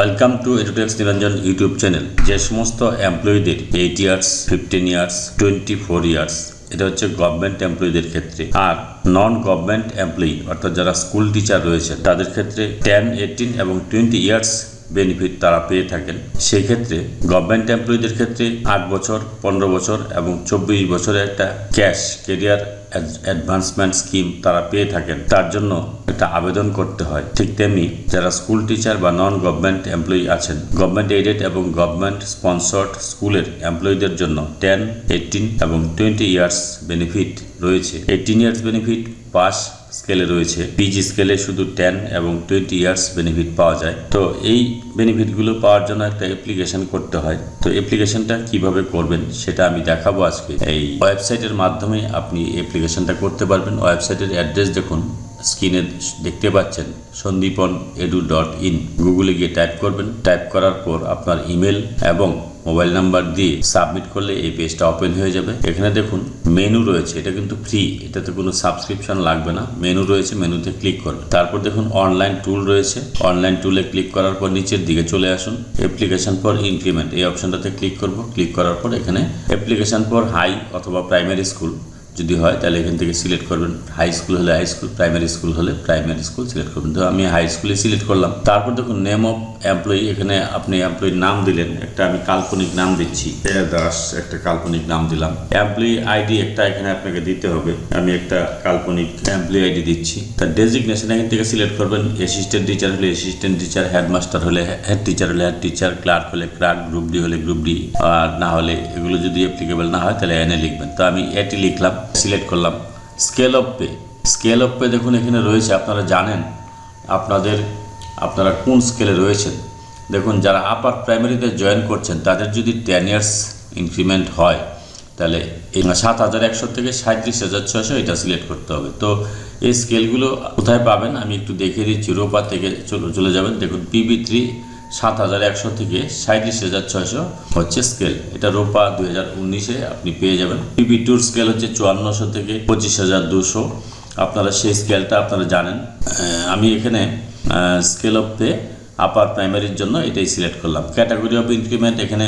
Welcome to Edutex Niranjan YouTube channel যে সমস্ত এমপ্লয়ীদের eight years fifteen years twenty four years এটা হচ্ছে government এমপ্লয়ীদের ক্ষেত্রে। আর নন গভর্নমেন্ট এমপ্লয়ি অর্থাৎ যারা স্কুল টিচার রয়েছে তাদের ক্ষেত্রে টেন এইটিন এবং টোয়েন্টি ইয়ার্স বেনিফিট তারা পেয়ে থাকেন। সেই ক্ষেত্রে গভর্নমেন্ট এমপ্লয়ীদের ক্ষেত্রে আট বছর, পনেরো বছর এবং চব্বিশ বছরের একটা ক্যাশ কেরিয়ার অ্যাডভান্সমেন্ট স্কিম তারা পেয়ে থাকেন। তার জন্য একটা আবেদন করতে হয়। ঠিক তেমনি যারা স্কুল টিচার বা নন গভর্নমেন্ট এমপ্লয়ি আছেন গভর্নমেন্ট এইডেড এবং গভর্নমেন্ট স্পন্সর্ড স্কুলের এমপ্লয়ীদের জন্য টেন এইটিন এবং টোয়েন্টি ইয়ার্স বেনিফিট রয়েছে। এইটিন ইয়ার্স বেনিফিট পাস স্কেলে রয়েছে। পিজি স্কেলে শুধু টেন এবং টোয়েন্টি ইয়ার্স বেনিফিট পাওয়া যায়। তো এই বেনিফিটগুলো পাওয়ার জন্য একটা অ্যাপ্লিকেশন করতে হয়। তো অ্যাপ্লিকেশনটা কীভাবে করবেন সেটা আমি দেখাবো আজকে। এই ওয়েবসাইটের মাধ্যমে আপনি অ্যাপ্লিকেশনটা করতে পারবেন। ওয়েবসাইটের অ্যাড্রেস দেখুন, স্ক্রিনে দেখতে পাচ্ছেন সন্দীপন এডু ডট ইন। গুগলে গিয়ে টাইপ করবেন। টাইপ করার পর আপনার ইমেল এবং মোবাইল নাম্বার দিয়ে সাবমিট করলে এই পেজটা ওপেন হয়ে যাবে। এখানে দেখুন, মেনু রয়েছে। এটা কিন্তু ফ্রি, এটাতে কোনো সাবস্ক্রিপশন লাগবে না। মেনু রয়েছে, মেনুতে ক্লিক করবেন। তারপর দেখুন, অনলাইন টুল রয়েছে। অনলাইন টুলে ক্লিক করার পর নিচের দিকে চলে আসুন। অ্যাপ্লিকেশন ফর ইনক্রিমেন্ট, এই অপশনটাতে ক্লিক করব। ক্লিক করার পর এখানে অ্যাপ্লিকেশন ফর হাই অথবা প্রাইমারি স্কুল। যদি হয়, তাহলে এখান থেকে সিলেক্ট করবেন। হাই স্কুল হলে হাই স্কুল প্রাইমারি স্কুল হলে প্রাইমারি স্কুল সিলেক্ট করবেন। তো আমি হাই স্কুলে সিলেক্ট করলাম। তারপর দেখুন নেম অফ এমপ্লয়ি এখানে আপনি এমপ্লয়ির নাম দিলেন। একটা আমি কাল্পনিক নাম দিচ্ছি। দাস একটা কাল্পনিক নাম দিলাম। এমপ্লয়ি আইডি একটা এখানে আপনাকে দিতে হবে। আমি একটা কাল্পনিক এমপ্লয়ি আইডি দিচ্ছি। তার ডেজিগনেশন এখান থেকে সিলেক্ট করবেন। অ্যাসিস্ট্যান্ট টিচার হলে অ্যাসিস্ট্যান্ট টিচার হেডমাস্টার হলে হেড টিচার হলে হেড টিচার ক্লার্ক হলে ক্লার্ক গ্রুপ ডি হলে গ্রুপ ডি আর না হলে এগুলো যদি অ্যাপ্লিকেবল না হয়, তাহলে এনে লিখবেন। তো আমি এটি লিখলাম। সিলেক্ট করলাম। Scale of pay scale of pay দেখুন, এখানে রয়েছে, আপনারা জানেন, আপনাদের, আপনারা কোন স্কেলে রয়েছেন? দেখুন, যারা আপার প্রাইমারিতে জয়েন করছেন, তাদের যদি টেন ইয়ার্স ইনক্রিমেন্ট হয়, তাহলে এই সাত হাজার একশো থেকে সাঁত্রিশ হাজার ছয়শো এটা সিলেক্ট করতে হবে। তো এই স্কেলগুলো কোথায় পাবেন? আমি একটু দেখিয়ে দিচ্ছি। রোপা থেকে চলে যাবেন। দেখুন পিবি থ্রি সাত হাজার একশো থেকে সাঁত্রিশ হাজার ছয়শো হচ্ছে স্কেল এটা রোপা দুই হাজার উনিশে আপনি পেয়ে যাবেন। পিপি টুর স্কেল হচ্ছে চুয়ান্নশো থেকে পঁচিশ হাজার দুশো। আপনারা সেই স্কেলটা আপনারা জানেন। আমি এখানে স্কেল অফ পে আপার প্রাইমারির জন্য এটাই সিলেক্ট করলাম। ক্যাটাগরি অফ ইনক্রিমেন্ট এখানে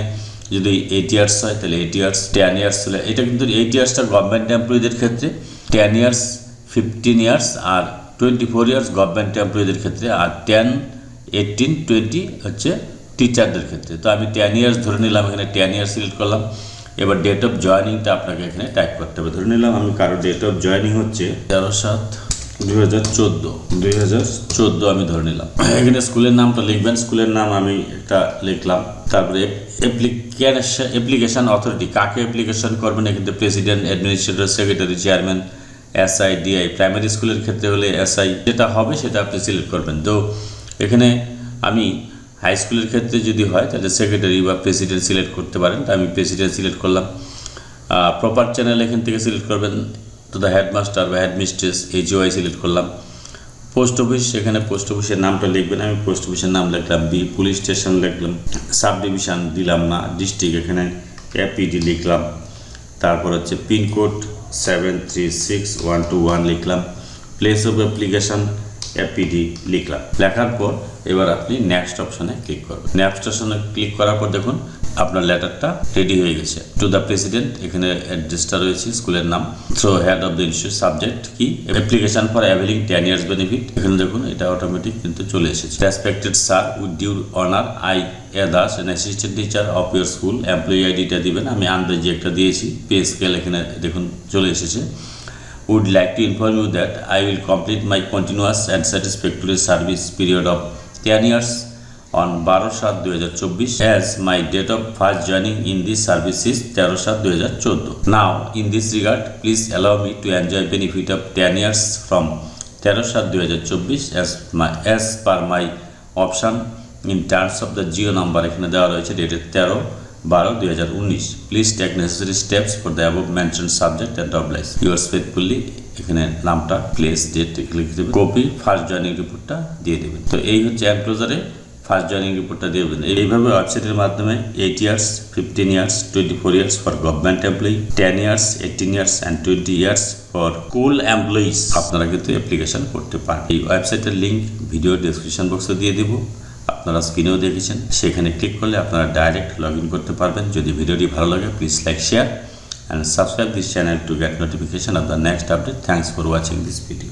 যদি এইট ইয়ার্স হয়, তাহলে এইট ইয়ার্স টেন ইয়ার্স হলে, এটা কিন্তু এইট ইয়ার্সটা গভর্নমেন্ট এমপ্লয়ীদের ক্ষেত্রে টেন ইয়ার্স ফিফটিন ইয়ার্স আর টোয়েন্টি ফোর ইয়ার্স গভর্নমেন্ট এমপ্লয়ীদের ক্ষেত্রে, আর টেন এইটিন টোয়েন্টি হচ্ছে টিচারদের ক্ষেত্রে। তো আমি টেন ইয়ার্স ধরে নিলাম, এখানে টেন ইয়ার্স সিলেক্ট করলাম। এবার ডেট অফ জয়নিংটা আপনাকে এখানে টাইপ করতে হবে। ধরে নিলাম আমি কারও ডেট অফ জয়নিং হচ্ছে তেরো সাত দুই হাজার দুই হাজার আমি ধরে নিলাম। এখানে স্কুলের নামটা লিখবেন। স্কুলের নাম আমি একটা লিখলাম। তারপরে অ্যাপ্লিকেশন অ্যাপ্লিকেশন অথরিটি কাকে অ্যাপ্লিকেশন করবেন? এখানে president administrator secretary chairman SI DI primary স্কুলের ক্ষেত্রে হলে এসআই যেটা হবে, সেটা আপনি সিলেক্ট করবেন। তো এখানে আমি হাই স্কুলের ক্ষেত্রে যদি হয়, তাহলে সেক্রেটারি বা প্রেসিডেন্ট সিলেক্ট করতে পারেন। তো আমি প্রেসিডেন্ট সিলেক্ট করলাম। প্রপার চ্যানেল এখান থেকে সিলেক্ট করবেন তো দ্য হেডমাস্টার বা হেডমিস্ট্রেস এইচওআই সিলেক্ট করলাম। পোস্ট অফিস সেখানে পোস্ট অফিসের নামটা লিখবেন। আমি পোস্ট অফিসের নাম লিখলাম। বি পুলিশ স্টেশন লিখলাম। সাব ডিভিশন দিলাম না। ডিস্ট্রিক্ট এখানে এপিডি লিখলাম। তারপর হচ্ছে pincode seven three six one two one লিখলাম। প্লেস অফ অ্যাপ্লিকেশন এপিডি লিখলাম। লেখার পর এবার আপনি নেক্সট অপশনে ক্লিক করবেন। নেক্সট অপশনে ক্লিক করার পর দেখুন, আপনার লেটারটা রেডি হয়ে গেছে। টু দ্য প্রেসিডেন্ট এখানে অ্যাড্রেসটা রয়েছে, স্কুলের নাম। Through head of the institute subject কি? Application for availing ten years benefit এখানে দেখুন, এটা অটোমেটিক কিন্তু চলে এসেছে। Respected sir with due honour I A Das an assistant teacher of your school employee আইডিটা দিবেন। আমি আন্দাজি একটা দিয়েছি পে স্কেল এখানে দেখুন চলে এসেছে। Would like to inform you that I will complete my continuous and satisfactory service period of 10 years on 12 সাত 2024 as my date of first joining in this service is 13 সাত 2014 now in this regard please allow me to enjoy benefit of 10 years from 13 সাত 2024 as as per my option in terms of the geo number এখানে দেওয়া রয়েছে ডেটের 13 বারো, দুই হাজার উনিশ। Please take necessary steps for the above mention subject and oblige yours faithfully এখানে নামটা প্লেস ডেট লিখে দেবেন। কপি ফার্স্ট জয়নিং রিপোর্টটা দিয়ে দেবেন। তো এই হচ্ছে এনক্লোজারে ফার্স্ট জয়নিং রিপোর্টটা দিয়ে দেবেন। এইভাবে ওয়েবসাইটের মাধ্যমে eight years fifteen years twenty four years for government employee ten years eighteen years and twenty years for school employees আপনারা কিন্তু অ্যাপ্লিকেশন করতে পারেন এই ওয়েবসাইটের লিঙ্ক ভিডিও ডিসক্রিপশন বক্সে দিয়ে দেবো। আপনারা স্ক্রিনেও দেখেছেন। সেখানে ক্লিক করলে আপনারা ডাইরেক্ট লগ করতে পারবেন। যদি ভিডিওটি ভালো লাগে please like share and subscribe this channel to get notification of the next update thanks for watching this video